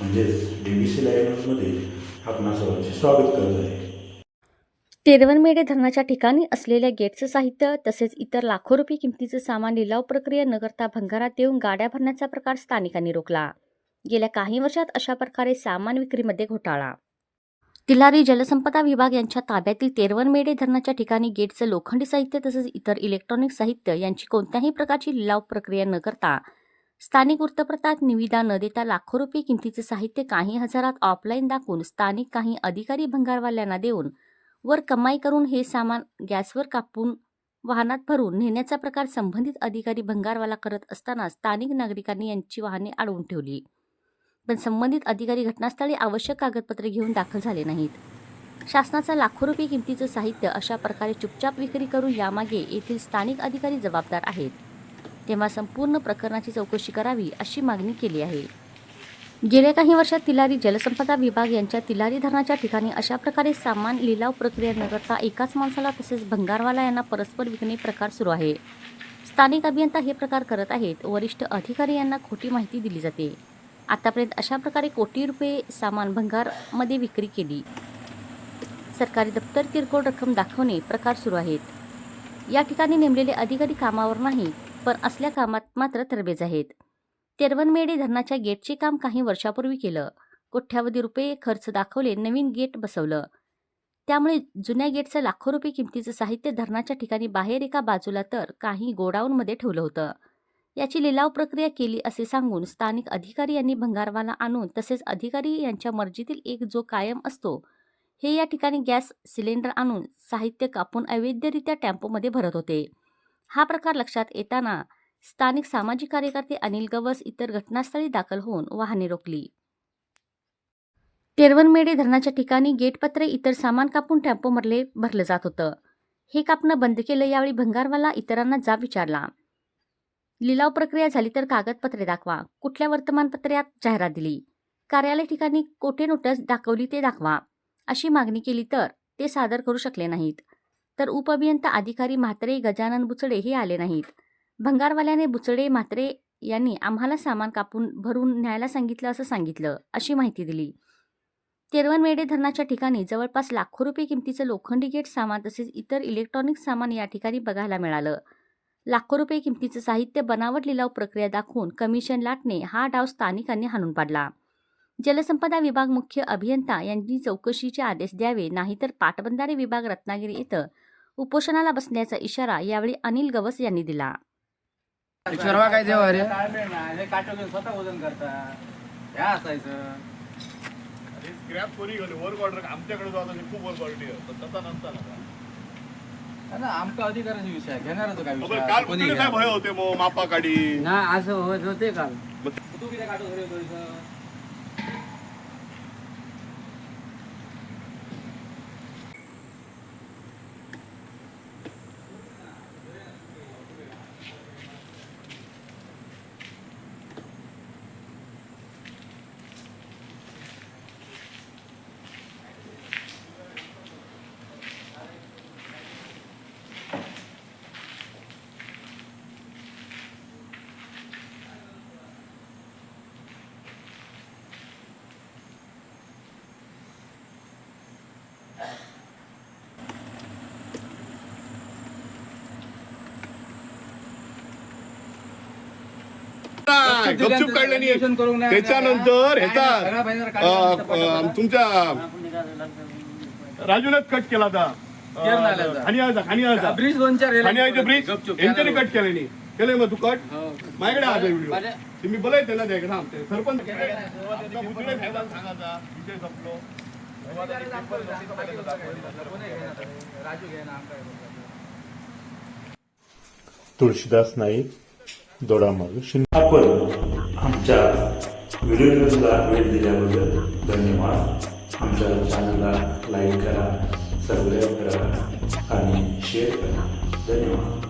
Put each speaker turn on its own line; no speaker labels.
म्हणजेच D B C लाईव्हमध्ये आपणा सर्वांचे स्वागत करत आहे.
तेरवणमेढे धरणाच्या ठिकाणी असलेल्या गेटचं साहित्य तसेच इतर लाखो रुपये किमतीचं सामान लिलाव प्रक्रिया न करता भंगारात देऊन गाड्या भरण्याचा प्रकार स्थानिकांनी रोखला. गेल्या काही वर्षात अशा प्रकारे सामान विक्रीमध्ये घोटाळा. तिलारी जलसंपदा विभाग यांच्या ताब्यातील तेरवणमेढे धरणाच्या ठिकाणी गेटचं लोखंडी साहित्य तसेच इतर इलेक्ट्रॉनिक साहित्य यांची कोणत्याही प्रकारची लिलाव प्रक्रिया न करता स्थानिक वृत्तपत्रात निविदा न देता लाखो रुपये किमतीचे साहित्य काही हजारात ऑफलाईन दाखवून स्थानिक काही अधिकारी भंगारवाल्यांना देऊन वर कमाई करून हे सामान गॅसवर कापून वाहनात भरून नेण्याचा प्रकार संबंधित अधिकारी भंगारवाला करत असताना स्थानिक नागरिकांनी यांची वाहने अडवून ठेवली. पण संबंधित अधिकारी घटनास्थळी आवश्यक कागदपत्रे घेऊन दाखल झाले नाहीत. शासनाचा लाखो रुपये किमतीचं साहित्य अशा प्रकारे चुपचाप विक्री करून यामागे येथील स्थानिक अधिकारी जबाबदार आहेत. तेव्हा संपूर्ण प्रकरणाची चौकशी करावी अशी मागणी केली आहे. गेल्या काही वर्षात तिलारी जलसंपदा विभाग यांच्या तिलारी धरणाच्या ठिकाणी अशा प्रकारे सामान लिलाव प्रक्रिया न करता एकाच माणसाला तसेच भंगारवाला यांना परस्पर विकणे प्रकार सुरू आहे. स्थानिक अभियंता हे प्रकार करत आहेत. वरिष्ठ अधिकारी यांना खोटी माहिती दिली जाते. आतापर्यंत अशा प्रकारे कोटी रुपये सामान भंगारमध्ये विक्री केली. सरकारी दप्तर किरकोळ रक्कम दाखवणे प्रकार सुरू आहेत. या ठिकाणी नेमलेले अधिकारी कामावर नाही पण असल्या कामात मात्र तरबेज आहेत. तेरवनमेढे धरणाच्या गेटचे काम काही वर्षापूर्वी केलं. कोट्यावधी रुपये खर्च दाखवले नवीन गेट बसवलं. त्यामुळे जुन्या गेटचं लाखो रुपये किमतीचं साहित्य धरणाच्या ठिकाणी बाहेर एका बाजूला तर काही गोडाऊनमध्ये ठेवलं होतं. याची लिलाव प्रक्रिया केली असे सांगून स्थानिक अधिकारी यांनी भंगारवाला आणून तसेच अधिकारी यांच्या मर्जीतील एक जो कायम असतो हे या ठिकाणी गॅस सिलेंडर आणून साहित्य कापून अवैधरित्या टॅम्पोमध्ये भरत होते. हा प्रकार लक्षात येताना स्थानिक सामाजिक कार्यकर्ते अनिल गवस इतर घटनास्थळी दाखल होऊन वाहने रोखली. तेरवनमेढे धरणाच्या ठिकाणी गेटपत्रे इतर सामान कापून टेम्पोमधले भरलं जात होतं. हे कापणं बंद केलं यावेळी भंगारवाला इतरांना जाब विचारला. लिलाव प्रक्रिया झाली तर कागदपत्रे दाखवा. कुठल्या वर्तमानपत्रात जाहिरात दिली? कार्यालय ठिकाणी कोठे नोटस दाखवली ते दाखवा. अशी मागणी केली तर ते सादर करू शकले नाहीत. तर उपअभियंता अधिकारी म्हात्रे गजानन बुचडे हे आले नाहीत. भंगारवाल्याने बुचडे म्हात्रे यांनी आम्हाला सामान कापून भरून न्यायला सांगितलं असं सांगितलं अशी माहिती दिली. तेरवनमेढे धरणाच्या ठिकाणी जवळपास लाखो रुपये किमतीचं लोखंडी गेट सामान तसेच इतर इलेक्ट्रॉनिक सामान या ठिकाणी बघायला मिळालं. लाखो रुपये किमतीचं साहित्य बनावट लिलाव प्रक्रिया दाखवून कमिशन लाटणे हा डाव स्थानिकांनी हाणून पाडला. जलसंपदा विभाग मुख्य अभियंता यांनी चौकशीचे आदेश द्यावे नाहीतर पाटबंधारे विभाग रत्नागिरी इथं उपोषणाला बसण्याचा इशारा यावेळी अनिल गवस यांनी दिला.
काय देवा रे?
काटो घेऊन स्वतः वजन करता. ह्या असायचं.
स्क्रॅप चोरी गेली वर्क ऑर्डर आमच्याकडे जो आता ते खूप वर्क ऑर्डर तसा नसता ना.
ना आमका अधिकाराचा विषय. घेणार होतो काय विषय? कोणी
काय भय होते मग मापा काढी
ना असं होत होते काल.
तू किती
गपचूप काढले नाही. त्याच्यानंतर ह्याचा तुमच्या राजूनच कट केला होता.
ब्रिज दोन चार
ब्रिज
गपचूप,
यांच्याने कट केले नाही. केले मग तू कट
हो.
माझ्याकडे आज व्हिडिओ तुम्ही बोलाय त्याला द्या सरपंच
ना आमका बघ.
तुळशीदास नाईक दोडामार्ग शिंदे आपण आमच्या व्हिडिओला भेट दिल्याबद्दल धन्यवाद. आमच्या चॅनलला लाईक करा सबस्क्राईब करा आणि शेअर करा. धन्यवाद.